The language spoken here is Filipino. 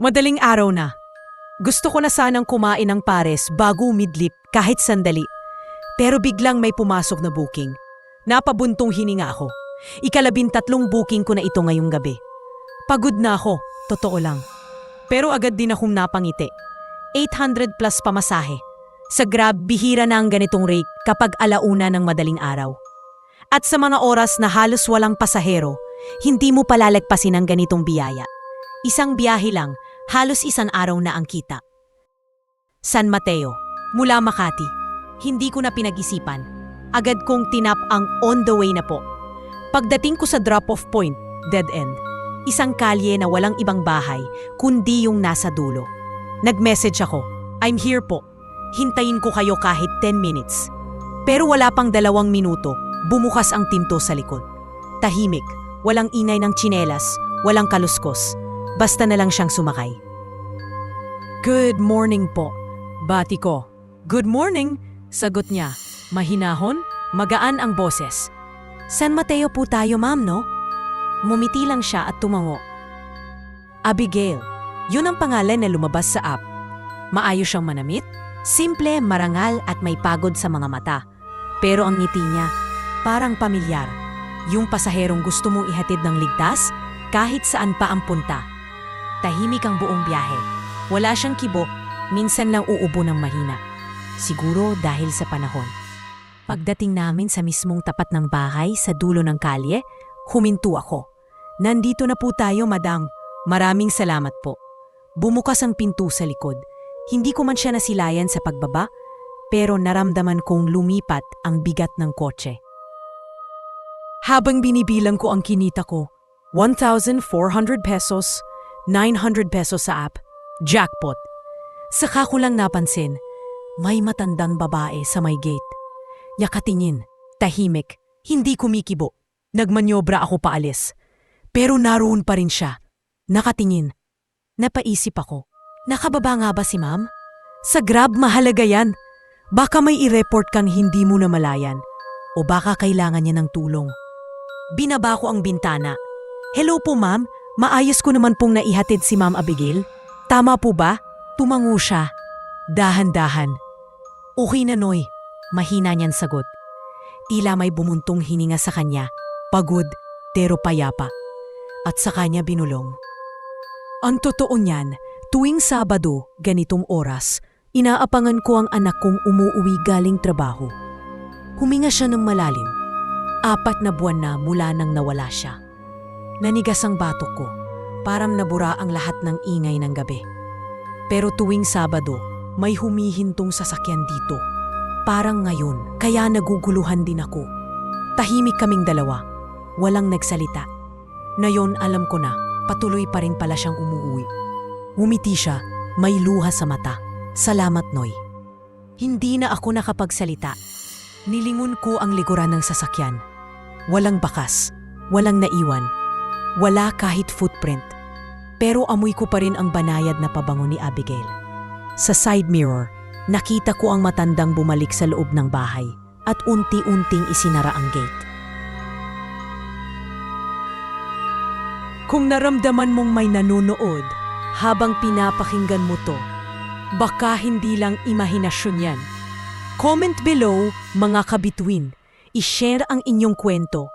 Madaling araw na. Gusto ko na sanang kumain ng pares bago umidlip kahit sandali. Pero biglang may pumasok na booking. Napabuntong hininga ako. Ikalabintatlong booking ko na ito ngayong gabi. Pagod na ako, totoo lang. Pero agad din akong napangiti. 800 plus pamasahe. Sa Grab, bihira na ang ganitong rate kapag alauna ng madaling araw. At sa mga oras na halos walang pasahero, hindi mo palalagpasin ang ganitong biyaya. Isang biyahe lang, halos isang araw na ang kita. San Mateo, mula Makati. Hindi ko na pinag-isipan. Agad kong tinap ang on the way na po. Pagdating ko sa drop-off point, dead end. Isang kalye na walang ibang bahay, kundi yung nasa dulo. Nag-message ako, I'm here po. Hintayin ko kayo kahit 10 minutes. Pero wala pang dalawang minuto, bumukas ang pinto sa likod. Tahimik, walang ingay ng tsinelas, walang kaluskos. Basta na lang siyang sumakay. Good morning po. Bati ko. Good morning, sagot niya. Mahinahon, magaan ang boses. San Mateo po tayo ma'am, no? Mumiti lang siya at tumango. Abigail, yun ang pangalan na lumabas sa app. Maayos siyang manamit, simple, marangal at may pagod sa mga mata. Pero ang ngiti niya, parang pamilyar. Yung pasaherong gusto mong ihatid ng ligtas kahit saan pa ang punta. Tahimik ang buong biyahe. Wala siyang kibo, minsan lang uubo ng mahina. Siguro dahil sa panahon. Pagdating namin sa mismong tapat ng bahay sa dulo ng kalye, huminto ako. Nandito na po tayo, madam. Maraming salamat po. Bumukas ang pinto sa likod. Hindi ko man siya nasilayan sa pagbaba, pero naramdaman kong lumipat ang bigat ng kotse. Habang binibilang ko ang kinita ko, 1,400 pesos, 900 pesos sa app, jackpot. Saka ko lang napansin, may matandang babae sa may gate. Yakatingin, tahimik, hindi kumikibo. Nagmanyobra ako paalis. Pero naroon pa rin siya. Nakatingin. Napaisip ako, nakababa nga ba si ma'am? Sa grab mahalaga yan. Baka may i-report kang hindi mo namalayan. O baka kailangan niya ng tulong. Binaba ko ang bintana. Hello po ma'am, maayos ko naman pong naihatid si ma'am Abigail. Tama po ba? Tumango siya. Dahan-dahan. Okay na Noy, mahina niyan sagot. Tila may bumuntong hininga sa kanya, pagod pero payapa. At sa kanya binulong. Ang totoo niyan, tuwing Sabado, ganitong oras, inaapangan ko ang anak kong umuuwi galing trabaho. Huminga siya ng malalim. Apat na buwan na mula nang nawala siya. Nanigas ang batok ko, parang nabura ang lahat ng ingay ng gabi. Pero tuwing Sabado, may humihintong sasakyan dito. Parang ngayon, kaya naguguluhan din ako. Tahimik kaming dalawa, walang nagsalita. Ngayon alam ko na, patuloy pa rin pala siyang umuwi. Umiti siya, may luha sa mata. Salamat, Noy. Hindi na ako nakapagsalita. Nilingon ko ang likuran ng sasakyan. Walang bakas, walang naiwan, wala kahit footprint. Pero amoy ko pa rin ang banayad na pabango ni Abigail. Sa side mirror, nakita ko ang matandang bumalik sa loob ng bahay at unti-unting isinara ang gate. Kung naramdaman mong may nanonood habang pinapakinggan mo to, baka hindi lang imahinasyon yan. Comment below, mga kabituin. I-share ang inyong kwento.